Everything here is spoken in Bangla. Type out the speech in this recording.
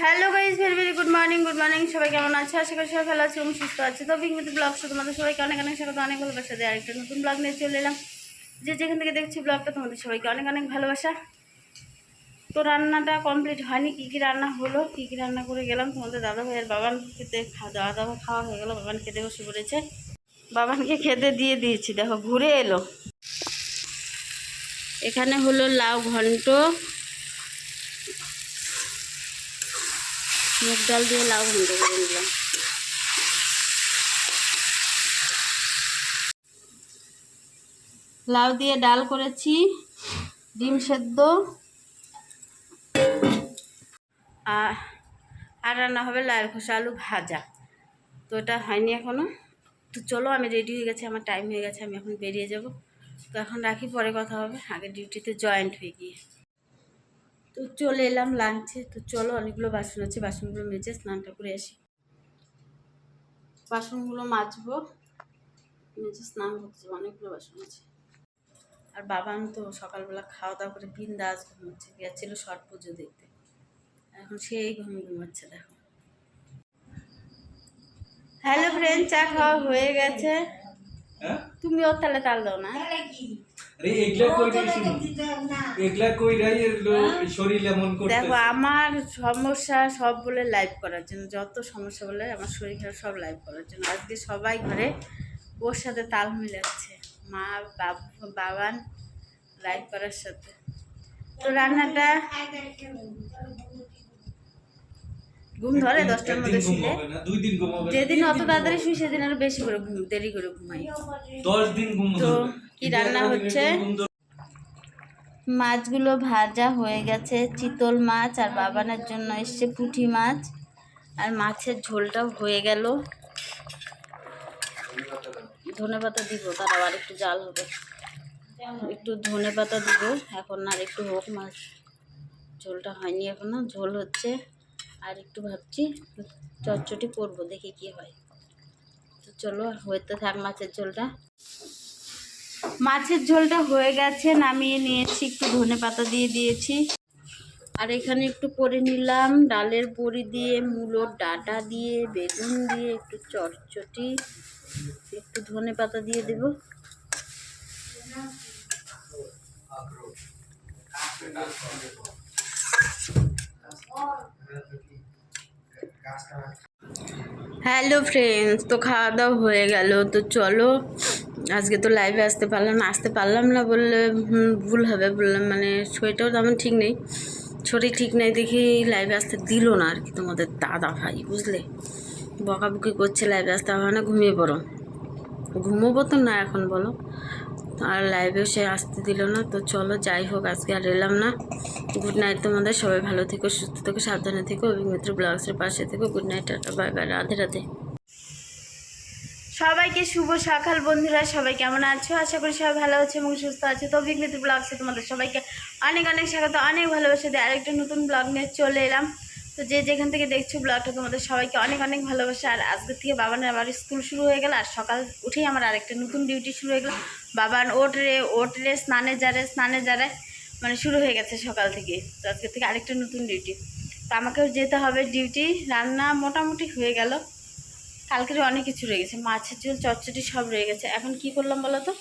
Hello guys very very good morning good morning সবাই কেমন আছে? আশা করি সবাই ভালো আছে এবং সুস্থ আছে। তো বিগমিত ব্লগ শুধু তোমাদের সবাইকে অনেক অনেক স্বাগত, অনেক ভালোবাসা দেয় আরেকটা নতুন ব্লগ নিয়ে চলে এলাম। যে যেখান থেকে দেখছি ব্লগটা তোমাদের সবাইকে অনেক অনেক ভালোবাসা। তো রান্নাটা কমপ্লিট হয়নি, কী কী রান্না হলো, কী কী রান্না করে গেলাম, তোমাদের দাদা ভাইয়ের বাবান খেতে খাওয়া দাওয়া খাওয়া হয়ে গেলো, বাবান খেতে বসে পড়েছে। বাবানকে খেতে দিয়ে দিয়েছি, দেখো, ঘুরে এলো। এখানে হলো লাউ ঘন্ট মুগ ডাল দিয়ে লাউ ঘন্ট করে নিলাম। লাউ দিয়ে ডাল করেছি, ডিম সেদ্ধ। আর রান্না হবে লাল খোসা আলু ভাজা। তো এটা হয়নি এখনও তো চলো, আমি রেডি হয়ে গেছি, আমার টাইম হয়ে গেছে, আমি এখন বেরিয়ে যাব। তো এখন রাখি, পরে কথা হবে। আগে ডিউটিতে জয়েন্ট হয়ে গিয়ে। তো চলে এলাম লাঞ্চে তো চলো অনেকগুলো বাসন আছে বাসনগুলো মেজে স্নানটা করে আসি। বাসনগুলো মাজবো মেজে স্নান করতে যাব অনেকগুলো বাসন আছে। আর বাবা আমি তো সকালবেলা খাওয়া দাওয়া করে বিন্দাস ঘুমোচ্ছে গেছিল ছট পুজো দেখতে। এখন সেই ঘুম ঘুমাচ্ছে দেখো। হ্যালো ফ্রেন্ড চা খাওয়া হয়ে গেছে। হ্যাঁ? তুমি ওর তালে তাল দাও না। করতে দেখো আমার সমস্যা সব বলে লাইভ করার জন্য যত সমস্যা বলে আমার শরীর খারাপ সব লাইভ করার জন্য। আজকে সবাই ঘরে ওর সাথে তাল মিলাচ্ছে মা বাবু বাবান লাইভ করার সাথে। তো রান্নাটা ঘুম ধরে দশটার মধ্যে শুলে। দুই দিন ঘুম যেদিন অত তাড়াতাড়ি শুই সেদিন আরও বেশি করে ঘুম দেরি করে ঘুমাই। দশ দিন ঘুম তো। কি রান্না হচ্ছে? মাছগুলো ভাজা হয়ে গেছে চিতল মাছ আর বাবানের জন্য এসছে পুঁটি মাছ। আর মাছের ঝোলটাও হয়ে গেল। ধনে পাতা দিব তারাও আবার একটু জাল হবে। একটু ধনে পাতা দিব এখন আর একটু হোক মাছ। ঝোলটা হয়নি এখনও ঝোল হচ্ছে। আর একটু ভাবছি চটচটি করব দেখি কি হয়। তো চলো হইতে থাক মাছের ঝোলটা। মাছের ঝোলটা হয়ে গেছে নামিয়ে নিয়েছি একটু ধনে পাতা দিয়ে দিয়েছি। আর এখানে একটু করে নিলাম ডালের বড়ি দিয়ে মূলোর ডাটা দিয়ে বেগুন দিয়ে একটু চটচটি একটু ধনে পাতা দিয়ে দেব। হ্যালো ফ্রেন্ডস, তো খাওয়া দাওয়া হয়ে গেল। তো চলো, আজকে তো লাইভে আসতে পারলাম আসতে পারলাম না বললে ভুল হবে বললাম মানে শরীরটাও তেমন ঠিক নেই। শরীর ঠিক নেই দেখি লাইভে আসতে দিল না আর কি তোমাদের দাদা ভাই, বুঝলে? বকাবকি করছে লাইভে আসতে হবে না, ঘুমিয়ে পড়ো। ঘুমোবো তো না এখন, বলো। আর লাইভেও সে আসতে দিল না, তো চলো যাই হোক, আজকে আর এলাম না। গুড নাইট তোমাদের, সবাই ভালো থেকো, সুস্থ থেকো, সাবধানে থেকো অভিমিত্র ব্লগসের পাশে থেকো। Good night tata bye bye Radhe Radhe. সবাইকে শুভ সকাল বন্ধুরা, সবাই কেমন আছো? আশা করি সবাই ভালো আছে এবং সুস্থ আছে। তো অভিজ্ঞতা ব্লগসে তোমাদের সবাইকে অনেক অনেক স্বাগত, অনেক ভালোবাসা দিয়ে আরেকটা নতুন ব্লগ নিয়ে চলে এলাম। তো যে যেখান থেকে দেখছ ব্লগটা, তোমাদের সবাইকে অনেক অনেক ভালোবাসা। আর আজকে থেকে বাবানের আবার স্কুল শুরু হয়ে গেল, আর সকাল উঠেই আমার আরেকটা নতুন ডিউটি শুরু হয়ে গেল। বাবান ওটরে ওটরে স্নানে যারে স্নানে যারে মানে শুরু হয়ে গেছে সকাল থেকে। তো আজকে থেকে আরেকটা নতুন ডিউটি তো আমাকেও যেতে হবে ডিউটি রান্না মোটামুটি হয়ে গেল। কালকের অনেক কিছু রয়ে গেছে, মাছের ঝোল চটচটি সব রয়ে গেছে। এখন কি করলাম বলো তো?